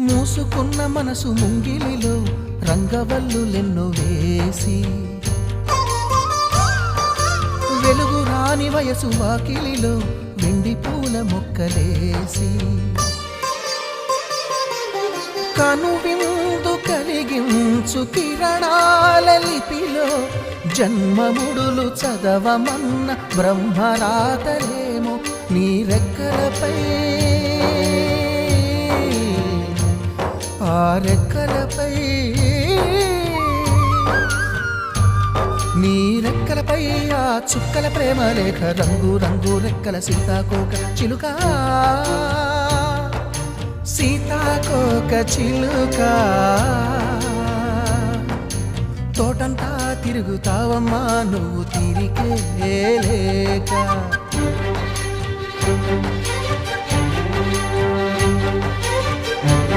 మూసుకున్న మనసు ముంగిలిలో రంగవల్లులెన్నో వేసి. వెలుగు రాని వయసు వాకిలిలో వెండి పూల మొక్కలేసి. కనువిందు కలిగించు కిరణాల లిపిలో జన్మముడులు చదవమన్న బ్రహ్మరాతలేమో నీ రెక్కలపై. ఆరెక్కలపై రెక్కలపై నీ రెక్కలపై ఆ చుక్కల ప్రేమ లేఖ రంగు రంగు రెక్కల సీతాకోక చిలుక. సీతాకోక చిలుక. తోటంతా తిరుగుతావమ్మా నువ్వు తిరిగే లేక.